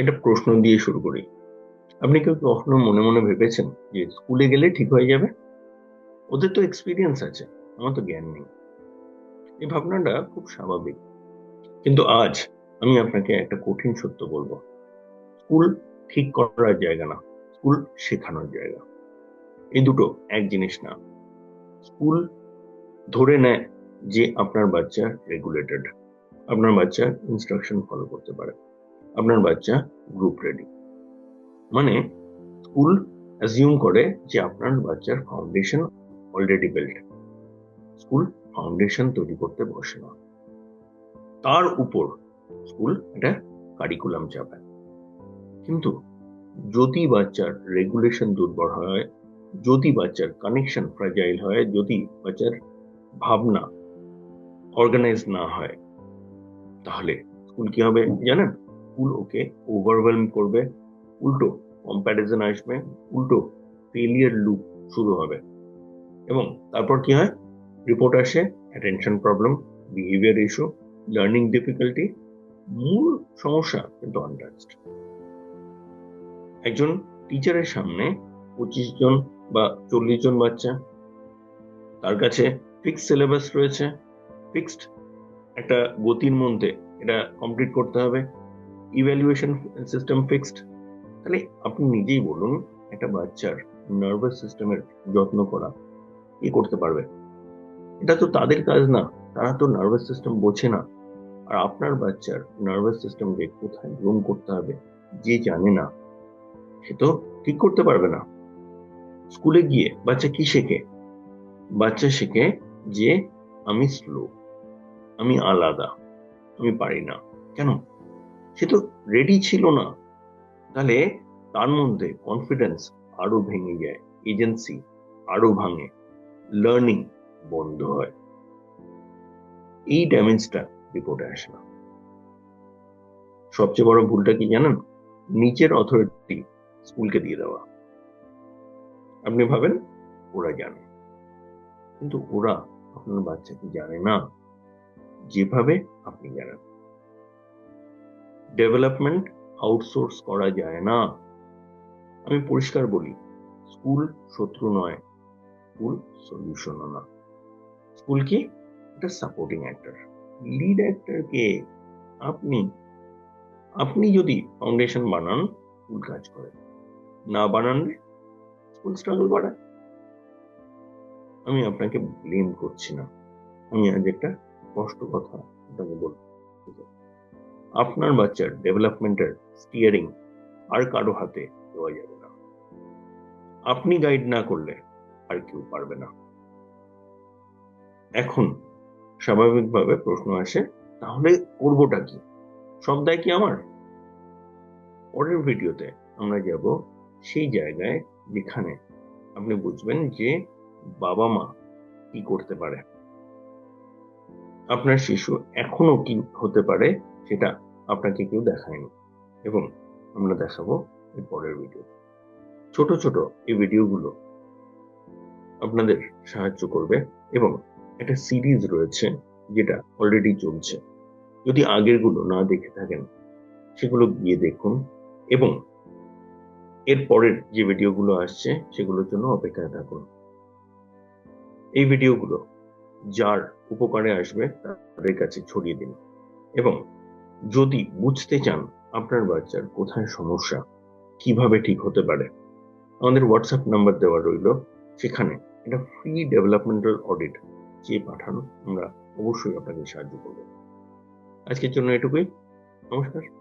একটা প্রশ্ন দিয়ে শুরু করি। আপনি কেউ কখনো মনে মনে ভেবেছেন যে স্কুলে গেলে ঠিক হয়ে যাবে? ওদের তো এক্সপিরিয়েন্স আছে, আমার তো জ্ঞান নেই। এই ভাবনাটা খুব স্বাভাবিক। কিন্তু আজ আমি আপনাকে একটা কঠিন সত্য বলব। স্কুল ঠিক করার জায়গা না, স্কুল শেখানোর জায়গা। এই দুটো এক জিনিস না। স্কুল ধরে নেয় যে আপনার বাচ্চা রেগুলেটেড আপনার বাচ্চা ইনস্ট্রাকশন ফলো করতে পারে। আপনার বাচ্চা গ্রুপ রেডি মানে স্কুল অ্যাজিউম করে যে আপনার বাচ্চার foundation already build school foundation তৈরি করতে বসে না। তার উপর স্কুল একটা কারিকুলাম চাপায়। কিন্তু যদি বাচ্চার রেগুলেশন দুর্বল হয়, যদি বাচ্চার কানেকশন ফ্রাজাইল হয়, যদি বাচ্চার ভাবনা অর্গানাইজ না হয়, তাহলে স্কুল কি হবে জানেন? স্কুল ওকে ওভারওয়েলম করবে। উল্টো কম্প্যারিজন আসবে, উল্টো ফেলিয়ার লুপ শুরু হবে। এবং তারপর কি হয়? রিপোর্ট আসে attention problem behaviour issue learning difficulty মূল সমস্যা কিন্তু আনটাচড একজন টিচারের সামনে পঁচিশ জন বা চল্লিশ জন বাচ্চা, তার কাছে ফিক্সড সিলেবাস রয়েছে। ফিক্সড একটা গতির মধ্যে এটা কমপ্লিট করতে হবে। ইভ্যালুয়েশন সিস্টেম ফিক্সড তাহলে আপনি নিজেই বলুন, একটা বাচ্চার নার্ভাস সিস্টেমের যত্ন করা কি করতে পারবে? এটা তো তাদের কাজ না, তারা তো নার্ভাস সিস্টেম বোঝে না। আর আপনার বাচ্চার নার্ভাস সিস্টেমকে কোথায় গ্রোম করতে হবে, যে জানে না, সে তো ঠিক করতে পারবে না। স্কুলে গিয়ে বাচ্চা কি শেখে? বাচ্চা শেখে যে, আমি স্লো আমি আলাদা, আমি পারি না। কেন? সে তো রেডি ছিল না। তাহলে তার মধ্যে কনফিডেন্স আরও ভেঙে যায় এজেন্সি আরও ভাঙে লার্নিং বন্ধ হয়। এই ড্যামেজটা রিপোর্টে আসে না। সবচেয়ে বড় ভুলটা কি জানেন? নিচের অথরিটি স্কুলকে দিয়ে দেওয়া। আপনি ভাবেন, ওরা জানে। কিন্তু ওরা আপনার বাচ্চাকে জানে না। যেভাবে আপনি জানেন। ডেভেলপমেন্ট আউটসোর্স করা যায় না। আমি পরিষ্কার বলি স্কুল শত্রু নয় স্কুল সলিউশনও না। স্কুল কি? একটা সাপোর্টিং অ্যাক্টর লিড অ্যাক্টর কে আপনি আপনি যদি ফাউন্ডেশন বানান স্কুল কাজ করে। না বানানলে স্কুল স্ট্রাগল বাড়ায় আমি আপনাকে ব্লেম করছি না। আমি আজ একটা স্পষ্ট কথা আপনাকে বলতে আপনার বাচ্চার ডেভেলপমেন্টের স্টিয়ারিং আর কারও হাতে দেওয়া যাবে না। আপনি গাইড না করলে আর কেউ পারবে না। এখন স্বাভাবিকভাবে প্রশ্ন আসে, তাহলে করবোটা কি? সব দায় কি আমার? পরের ভিডিওতে আমরা যাব সেই জায়গায় যেখানে আপনি বুঝবেন যে বাবা মা কি করতে পারে। আপনার শিশু এখনও কি হতে পারে সেটা আপনাকে কেউ দেখায়নি। এবং আমরা দেখাবো এর পরের ভিডিও ছোট ছোট এই ভিডিওগুলো আপনাদের সাহায্য করবে এবং একটা সিরিজ রয়েছে যেটা অলরেডি চলছে। যদি আগেরগুলো না দেখে থাকেন, সেগুলো গিয়ে দেখুন এবং এর পরের যে ভিডিওগুলো আসছে, সেগুলোর জন্য অপেক্ষায় থাকুন। এই ভিডিওগুলো যার উপকারে আসবে তাদের কাছে ছড়িয়ে দিন। এবং যদি বুঝতে চান আপনার বাচ্চার কোথায় সমস্যা, কীভাবে ঠিক হতে পারে, আমাদের হোয়াটসঅ্যাপ নাম্বার দেওয়া রইল। সেখানে একটা ফ্রি ডেভেলপমেন্টাল অডিট চেয়ে পাঠানো, আমরা অবশ্যই আপনাকে সাহায্য করব। আজকের জন্য এটুকুই। নমস্কার।